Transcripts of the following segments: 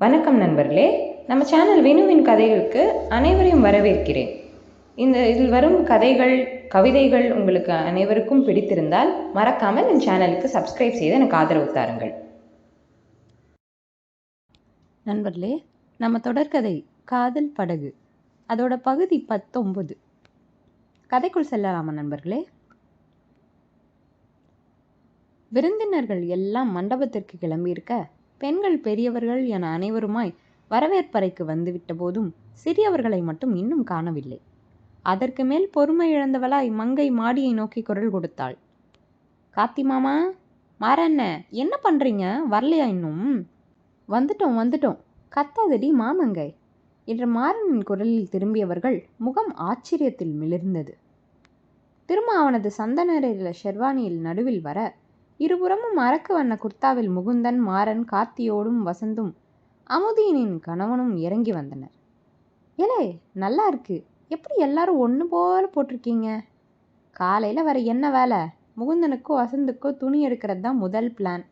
வணக்கம் நண்பர்களே. நம்ம சேனல் வினுவின் கதைகளுக்கு அனைவரையும் வரவேற்கிறேன். இந்த இதில் வரும் கதைகள் கவிதைகள் உங்களுக்கு அனைவருக்கும் பிடித்திருந்தால் மறக்காமல் என் சேனலுக்கு சப்ஸ்கிரைப் செய்து எனக்கு ஆதரவு தாருங்கள். நண்பர்களே நம்ம தொடர்கதை காதல் படகு. அதோட பகுதி பத்தொன்பது. கதைக்குள் செல்லலாமா நண்பர்களே? விருந்தினர்கள் எல்லாம் மண்டபத்திற்கு கிளம்பியிருக்க பெண்கள் பெரியவர்கள் என அனைவருமாய் வரவேற்பறைக்கு வந்துவிட்ட போதும் சிறியவர்களை மட்டும் இன்னும் காணவில்லை. அதற்கு மேல் பொறுமை இழந்தவளாய் மங்கை மாடியை நோக்கி குரல் கொடுத்தாள். காத்தி மாமா மாறண்ண என்ன பண்ணுறீங்க வரலையா இன்னும்? வந்துட்டோம் வந்துட்டோம். கத்தாதடி மாமங்கை என்ற மாறனின் குரலில் திரும்பியவர்கள் முகம் ஆச்சரியத்தில் மிளிர்ந்தது. திரும்ப அவனது சந்தனரில் ஷெர்வானியில் நடுவில் வர இருபுறமும் அரக்கு வண்ண குர்த்தாவில் முகுந்தன் மாறன் கார்த்தியோடும் வசந்தும் அமுதீனின் கணவனும் இறங்கி வந்தனர். ஏலே நல்லா இருக்கு. எப்படி எல்லாரும் ஒன்று போல போட்டிருக்கீங்க? காலையில் வர என்ன வேலை? முகுந்தனுக்கோ வசந்துக்கோ துணி எடுக்கிறது தான் முதல் பிளான்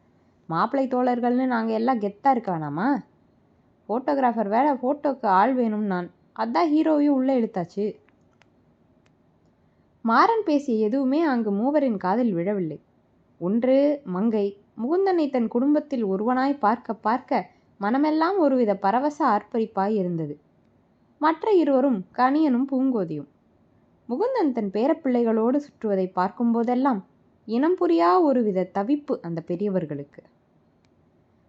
மாப்பிள்ளை தோழர்கள்னு நாங்கள் எல்லாம் கெத்தாக இருக்க வேணாமா? ஃபோட்டோகிராஃபர் வேலை ஃபோட்டோக்கு ஆள் வேணும் நான். அதான் ஹீரோவையும் உள்ளே இழுத்தாச்சு. மாறன் பேசிய எதுவுமே அங்கு மூவரின் காதில் விழவில்லை. ஒன்று மங்கை. முகுந்தனை தன் குடும்பத்தில் ஒருவனாய் பார்க்க பார்க்க மனமெல்லாம் ஒருவித பரவச ஆர்ப்பரிப்பாய் இருந்தது. மற்ற இருவரும் கணியனும் பூங்கோதியும். முகுந்தன் தன் பேரப்பிள்ளைகளோடு சுற்றுவதை பார்க்கும்போதெல்லாம் இனம் புரியா ஒருவித தவிப்பு அந்த பெரியவர்களுக்கு.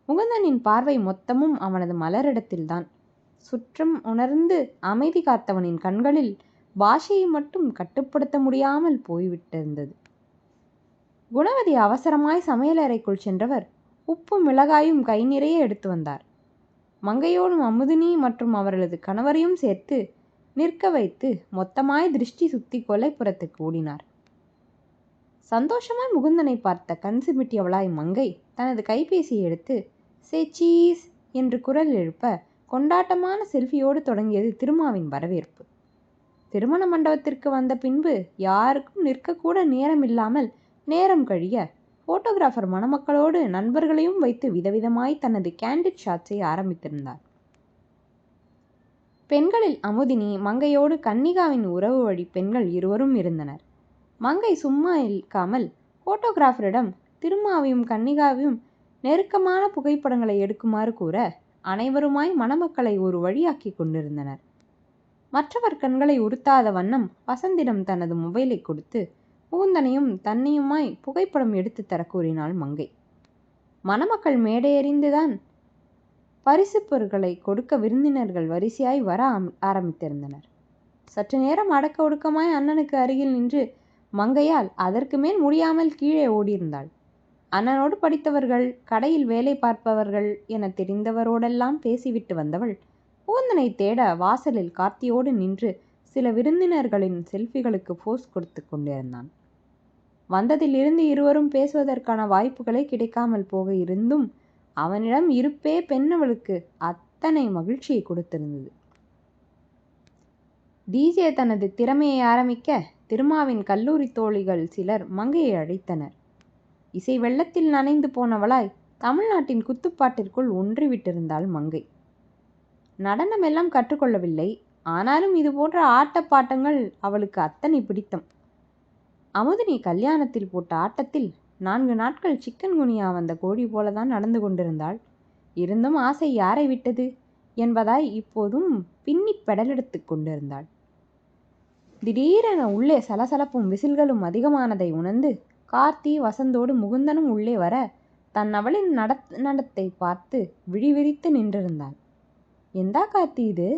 முகுந்தனின் பார்வை மொத்தமும் அவனது மலரிடத்தில்தான். சுற்றம் உணர்ந்து அமைதி காத்தவனின் கண்களில் பாஷையை மட்டும் கட்டுப்படுத்த முடியாமல் போய்விட்டிருந்தது. குணவதி அவசரமாய் சமையலறைக்குள் சென்றவர் உப்பும் மிளகாயும் கை நிறைய எடுத்து வந்தார். மங்கையோடும் அமுதினி மற்றும் அவர்களது கணவரையும் சேர்த்து நிற்க வைத்து மொத்தமாய் திருஷ்டி சுத்தி கொலைப்புறத்துக்கு ஓடினார். சந்தோஷமாய் முகுந்தனை பார்த்த கண் சிமிட்டியவளாய் மங்கை தனது கைபேசியை எடுத்து சே சீஸ் என்று குரல் எழுப்ப கொண்டாட்டமான செல்ஃபியோடு தொடங்கியது திருமாவின் வரவேற்பு. திருமண மண்டபத்திற்கு வந்த பின்பு யாருக்கும் நிற்கக்கூட நேரமில்லாமல் நேரம் கழிய ஃபோட்டோகிராஃபர் மணமக்களோடு நண்பர்களையும் வைத்து விதவிதமாய் தனது கேண்டிட் ஷாட்ஸை ஆரம்பித்திருந்தார். பெண்களில் அமுதினி மங்கையோடு கன்னிகாவின் உறவு வழி பெண்கள் இருவரும் இருந்தனர். மங்கை சும்மா இருக்காமல் ஃபோட்டோகிராஃபரிடம் திருமாவையும் கன்னிகாவையும் நெருக்கமான புகைப்படங்களை எடுக்குமாறு கூற அனைவருமாய் மணமக்களை ஒரு வழியாக்கி கொண்டிருந்தனர். மற்றவர் கண்களை உறுத்தாத வண்ணம் வசந்திடம் தனது மொபைலை கொடுத்து பூந்தனையும் தன்னையுமாய் புகைப்படம் எடுத்து தர கூறினாள் மங்கை. மணமக்கள் மேடையறிந்துதான் பரிசு பொருட்களை கொடுக்க விருந்தினர்கள் வரிசையாய் வர ஆரம்பித்திருந்தனர். சற்று நேரம் அடக்க ஒடுக்கமாய் அண்ணனுக்கு அருகில் நின்று மங்கையால் அதற்கு மேல் முடியாமல் கீழே ஓடியிருந்தாள். அண்ணனோடு படித்தவர்கள் கடையில் வேலை பார்ப்பவர்கள் என தெரிந்தவரோடெல்லாம் பேசிவிட்டு வந்தவள் பூந்தனை தேட வாசலில் கார்த்தியோடு நின்று சில விருந்தினர்களின் செல்ஃபிகளுக்கு போஸ் கொடுத்து கொண்டிருந்தான். வந்ததிலிருந்து இருவரும் பேசுவதற்கான வாய்ப்புகளை கிடைக்காமல் போக இருந்தும் அவனிடம் இருப்பே பெண்ணவளுக்கு அத்தனை மகிழ்ச்சியை கொடுத்திருந்தது. டிஜே தனது திறமையை ஆரம்பிக்க திருமாவின் கல்லூரி தோழிகள் சிலர் மங்கையை அழைத்தனர். இசை வெள்ளத்தில் நனைந்து போனவளாய் தமிழ்நாட்டின் குத்துப்பாட்டிற்குள் ஒன்றிவிட்டிருந்தாள் மங்கை. நடனமெல்லாம் கற்றுக்கொள்ளவில்லை ஆனாலும் இது போன்ற ஆட்டப்பாட்டங்கள் அவளுக்கு அத்தனை பிடித்தம். அமுதினி கல்யாணத்தில் போட்ட ஆட்டத்தில் நான்கு நாட்கள் சிக்கன் குனியா வந்த கோழி போலதான் நடந்து கொண்டிருந்தாள். இருந்தும் ஆசை யாரை விட்டது என்பதாய் இப்போதும் பின்னி பெடலெடுத்து கொண்டிருந்தாள். திடீரென உள்ளே சலசலப்பும் விசில்களும் அதிகமானதை உணர்ந்து கார்த்தி வசந்தோடு முகுந்தனும் உள்ளே வர தன் அவளின் நட நடத்தை பார்த்து விழிவிரித்து நின்றிருந்தாள். எந்தா கார்த்தி இது?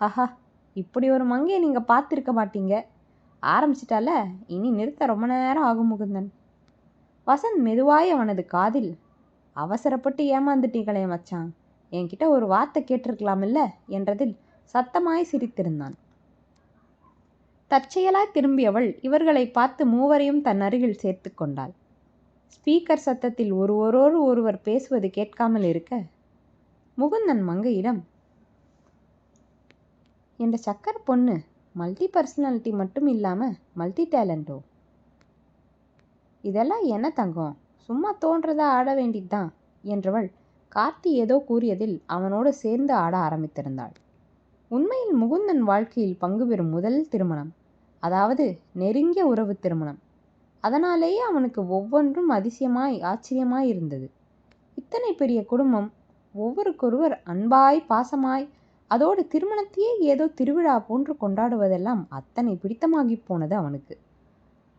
ஹஹா இப்படி ஒரு மங்கையை நீங்கள் பார்த்துருக்க மாட்டீங்க. ஆரம்பிச்சிட்டால? இனி நிறுத்த ரொம்ப நேரம் ஆகும் முகுந்தன். வசந்த் மெதுவாய் அவனது காதில் அவசரப்பட்டு ஏமாந்துட்டீங்களே மச்சான். என்கிட்ட ஒரு வார்த்தை கேட்டிருக்கலாமில்ல? என்றதில் சத்தமாய் சிரித்திருந்தான். தற்செயலாய் திரும்பியவள் இவர்களை பார்த்து மூவரையும் தன் அருகில் சேர்த்து கொண்டாள். ஸ்பீக்கர் சத்தத்தில் ஒருவரோடு ஒருவர் பேசுவது கேட்காமல் இருக்க முகுந்தன் மங்கையிடம் என்ற சக்கர பொண்ணு மல்டி பர்சனாலிட்டி மட்டும் இல்லாமல் மல்டி டேலண்டோ இதெல்லாம் என்ன தங்கம்? சும்மா தோன்றதா ஆட வேண்டியதுதான் என்றவள் கார்த்தி ஏதோ கூறியதில் அவனோடு சேர்ந்து ஆட ஆரம்பித்திருந்தாள். உண்மையில் முகுந்தன் வாழ்க்கையில் பங்கு பெறும் முதல் திருமணம் அதாவது நெருங்கிய உறவு திருமணம். அதனாலேயே அவனுக்கு ஒவ்வொன்றும் அதிசயமாய் ஆச்சரியமாய் இருந்தது. இத்தனை பெரிய குடும்பம் ஒவ்வொருக்கொருவர் அன்பாய் பாசமாய் அதோடு திருமணத்தையே ஏதோ திருவிழா போன்று கொண்டாடுவதெல்லாம் அத்தனை பிடித்தமாகி போனது அவனுக்கு.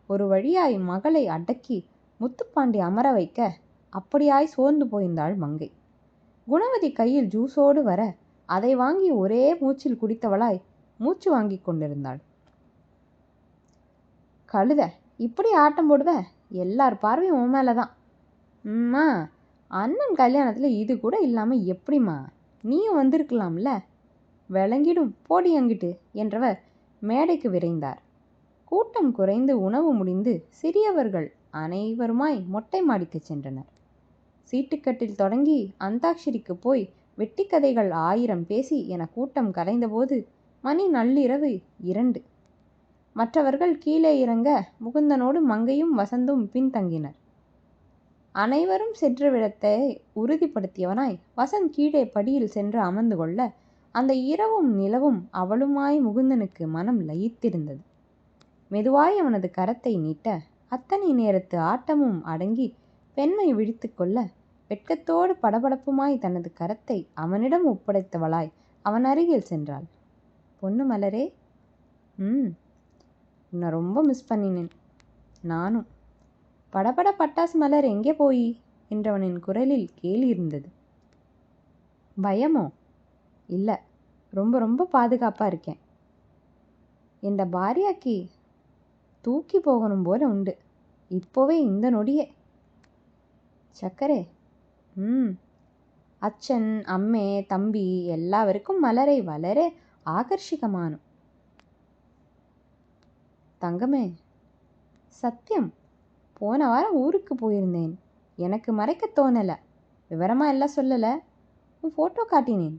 ஒரு வழியாய் மகளை அடக்கி முத்துப்பாண்டி அமர வைக்க அப்படியாய் சோர்ந்து போயிருந்தாள் மங்கை. குணவதி கையில் ஜூஸோடு வர அதை வாங்கி ஒரே மூச்சில் குடித்தவளாய் மூச்சு வாங்கி கொண்டிருந்தாள். கழுத இப்படி ஆட்டம் போடுவ? எல்லார் பார்வையும் உன் மேலே தான் அம்மா அண்ணன் கல்யாணத்தில் இது கூட இல்லாமல் எப்படிம்மா? நீயும் வந்திருக்கலாம்ல? விளங்கிடும் போடி அங்கிட்டு என்றவர் மேடைக்கு விரைந்தார். கூட்டம் குறைந்து உணவு முடிந்து சிறியவர்கள் அனைவருமாய் மொட்டை மாடிக்கு சென்றனர். சீட்டுக்கட்டில் தொடங்கி அந்தாக்ஷரிக்கு போய் வெட்டிக்கதைகள் ஆயிரம் பேசி என கூட்டம் கலைந்தபோது மணி நள்ளிரவு இரண்டு. மற்றவர்கள் கீழே இறங்க முகுந்தனோடு மங்கையும் வசந்தும் பின்தங்கினர். அனைவரும் சென்ற விடத்தை உறுதிப்படுத்தியவனாய் வசந்த் கீழே படியில் சென்று அமர்ந்து கொள்ள அந்த இரவும் நிலவும் அவளுமாய் முகுந்தனுக்கு மனம் லயித்திருந்தது. மெதுவாய் அவனது கரத்தை நீட்ட அத்தனை நேரத்து ஆட்டமும் அடங்கி பெண்மை விழித்து கொள்ள வெட்கத்தோடு படபடப்புமாய் தனது கரத்தை அவனிடம் ஒப்படைத்தவளாய் அவன் அருகில் சென்றாள். பொண்ணு மலரே. ம் உன்னை ரொம்ப மிஸ் பண்ணினேன். நானும். படபட பட்டாசு மலர் எங்கே போய்? என்றவனின் குரலில் கேலி இருந்தது. பயமோ? இல்லை. ரொம்ப ரொம்ப பாதுகாப்பாக இருக்கேன். இந்த பாரியாக்கி தூக்கி போகணும் போல உண்டு. இப்போவே இந்த நொடியே. சக்கரே ம். அச்சன் அம்மே தம்பி எல்லாவருக்கும் மலரை வளரே ஆகர்ஷிகமானும். தங்கமே சத்தியம் போன வாரம் ஊருக்கு போயிருந்தேன். எனக்கு மறைக்க தோணலை. விவரமாக எல்லாம் சொல்லலை. உன் ஃபோட்டோ காட்டினேன்.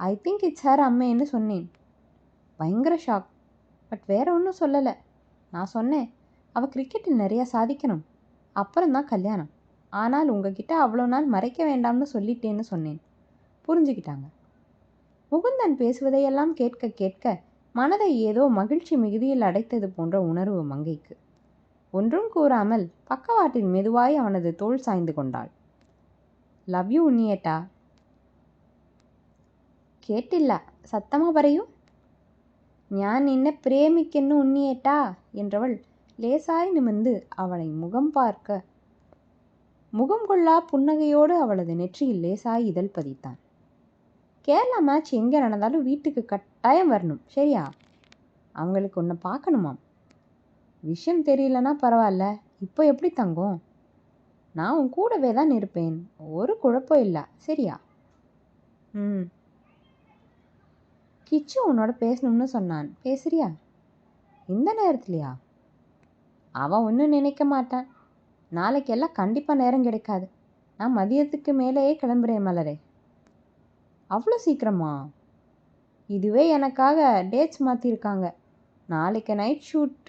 ஐ திங்க் இட்ஸ் ஹர் அம்மேன்னு சொன்னேன். பயங்கர ஷாக் பட் வேறு ஒன்றும் சொல்லலை. நான் சொன்னேன் அவள் கிரிக்கெட்டில் நிறையா சாதிக்கணும். அப்புறம் தான் கல்யாணம். ஆனால் உங்ககிட்ட அவ்வளோ நாள் மறைக்க வேண்டாம்னு சொல்லிட்டேன்னு சொன்னேன். புரிஞ்சுக்கிட்டாங்க. முகுந்தன் பேசுவதையெல்லாம் கேட்க கேட்க மனதை ஏதோ மகிழ்ச்சி மிகுதியில் அடைத்தது போன்ற உணர்வு மங்கைக்கு. ஒன்றும் கூறாமல் பக்கவாட்டில் மெதுவாய் அவனது தோல் சாய்ந்து கொண்டாள். லவ் யூ உன்னியேட்டா കേട്ടില്ല സത്തമാ പറയൂ ഞാൻ നിന്നെ പ്രേമിക്കുന്നു ഉണ്ണിയേട്ടാ என்றவள் லேசாய் நிமிர்ந்து அவளை முகம் பார்க்க முகம் கொள்ளா புன்னகையோடு அவளது நெற்றியில் லேசாய் இதழ் பதித்தான் கேரளா மேட்ச் எங்கே நடந்தாலும் வீட்டுக்கு கட்டாயம் வரணும் சரியா அவங்களுக்கு உன்னை பார்க்கணுமாம் விஷயம் தெரியலனா பரவாயில்ல இப்போ எப்படி தங்கும் நான் உன் கூடவே தான் இருப்பேன் ஒரு குழப்பம் இல்லை சரியா ம் கிச்சு உன்னோட பேசணும்னு சொன்னான். பேசுறியா? இந்த நேரத்துலையா? அவன் ஒன்றும் நினைக்க மாட்டான். நாளைக்கெல்லாம் கண்டிப்பாக நேரம் கிடைக்காது. நான் மதியத்துக்கு மேலேயே கிளம்புறேன் மலரே. அவ்வளோ சீக்கிரமா? இதுவே எனக்காக டேட்ஸ் மாற்றிருக்காங்க நாளைக்கு நைட் ஷூட்.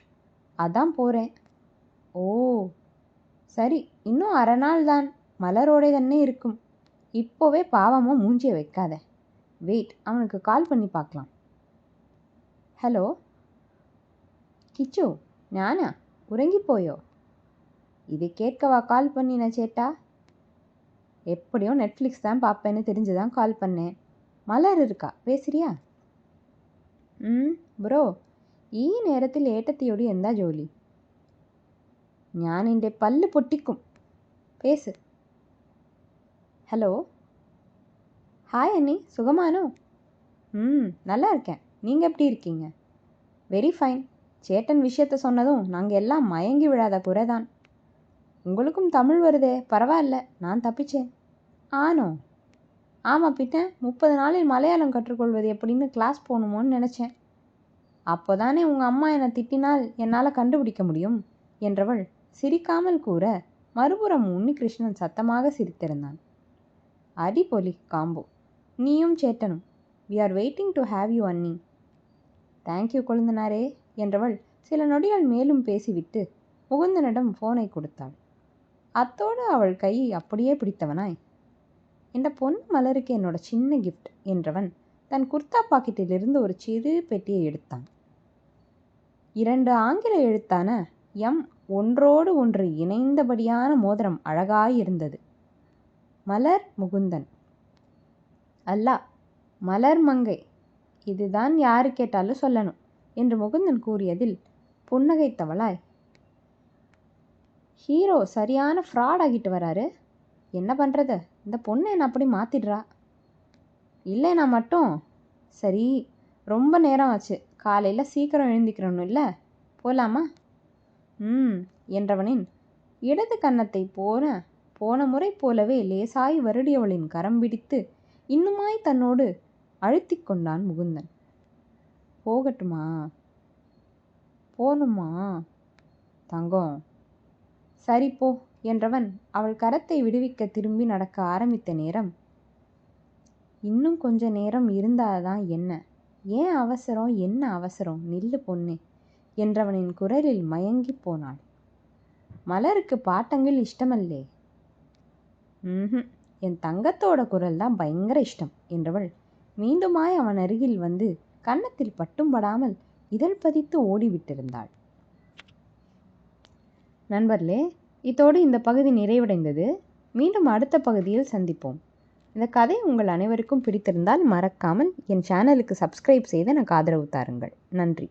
அதான் போகிறேன் ஓ சரி. இன்னும் அரை நாள் தான். மலரோடே தானே இருக்கும். இப்போவே பாவமாக மூஞ்சியை வைக்காத. வெயிட் அவனுக்கு கால் பண்ணி பார்க்கலாம். ஹலோ ഹലോ കിച്ചു உறங்கி போயோ? ഇത് கேட்கவா கால் பண்ணின சேட்டா? எப்படியும் நெட்ஃப்ளிக்ஸ் தான் பார்ப்பேன்னு தெரிஞ்சு தான் கால் பண்ணேன். மலர் இருக்கா? பேசுறியா? ம் ப்ரோ ഈ நேரத்தில் ஏட்டத்தையோடு എന്താ ஜோலி. ഞാൻ എൻ്റെ പല്ല് പൊട്ടിക്കും പേസ് ഹലോ ஹாய் அண்ணி சுகமானோ? ம் நல்லா இருக்கேன். நீங்கள் எப்படி இருக்கீங்க? வெரி ஃபைன் சேட்டன் விஷயத்த சொன்னதும் நாங்கள் எல்லாம் மயங்கி விழாத குறைதான். உங்களுக்கும் தமிழ் வருதே பரவாயில்ல நான் தப்பிச்சேன். ஆனோ? ஆமாம் பின்ன முப்பது நாளில் மலையாளம் கற்றுக்கொள்வது எப்படின்னு கிளாஸ் போகணுமோன்னு நினச்சேன். அப்போ தானே உங்கள் அம்மா என்னை திட்டினால் என்னால் கண்டுபிடிக்க முடியும்? என்றவள் சிரிக்காமல் கூற மறுபுறம் உன்னிகிருஷ்ணன் சத்தமாக சிரித்திருந்தான். அடிபொலி காம்போ. நீயும் சேட்டனும். We are waiting to have you Annie thank you கொழுந்தனாரே என்றவள் சில நொடிகள் மேலும் பேசிவிட்டு முகுந்தனிடம் ஃபோனை கொடுத்தாள். அத்தோடு அவள் கையை அப்படியே பிடித்தவனாய். இந்த பொண்ணு மலருக்கு என்னோட சின்ன கிஃப்ட் என்றவன் தன் குர்தா பாக்கெட்டிலிருந்து ஒரு சிறு பெட்டியை எடுத்தான். இரண்டு ஆங்கில எழுத்தான எம் ஒன்றோடு ஒன்று இணைந்தபடியான மோதிரம் அழகாயிருந்தது மலர் முகுந்தன். அல்லா மலர் மங்கை. இதுதான் யாரு கேட்டாலும் சொல்லணும் என்று முகுந்தன் கூறியதில் புன்னகைத்தவளாய் ஹீரோ சரியான ஃப்ராட் ஆகிட்டு வராரு. என்ன பண்ணுறது இந்த பொண்ணு என்ன அப்படி மாற்றிடுறா இல்லைனா மட்டும். சரி ரொம்ப நேரம் ஆச்சு. காலையில் சீக்கிரம் எழுந்திக்கிறணும் இல்லை? போகலாமா ம் என்றவனின் இடது கன்னத்தை போன போன முறை போலவே லேசாய் வருடியவளின் கரம் பிடித்து இன்னுமாய் தன்னோடு அழுத்திக் கொண்டான் முகுந்தன். போகட்டுமா? போகணுமா தங்கம். சரி போ என்றவன் அவள் கரத்தை விடுவிக்க திரும்பி நடக்க ஆரம்பித்த நேரம். இன்னும் கொஞ்ச நேரம் இருந்தாதான் என்ன? ஏன் அவசரம்? என்ன அவசரம்? நில்லு பொண்ணு என்றவனின் குரலில் மயங்கி போனாள். மலருக்கு பாட்டங்கள் இஷ்டமல்லே. ம் என் தங்கத்தோட குரல் தான் பயங்கர இஷ்டம் என்றவள் மீண்டுமாய் அவன் அருகில் வந்து கன்னத்தில் பட்டும் படாமல் இதழ் பதித்து ஓடிவிட்டிருந்தாள். நண்பர்களே இதோடு இந்த பகுதி நிறைவடைந்தது. மீண்டும் அடுத்த பகுதியில் சந்திப்போம். இந்த கதை உங்கள் அனைவருக்கும் பிடித்திருந்தால் மறக்காமல் என் சேனலுக்கு சப்ஸ்கிரைப் செய்து எனக்கு ஆதரவு தாருங்கள். நன்றி.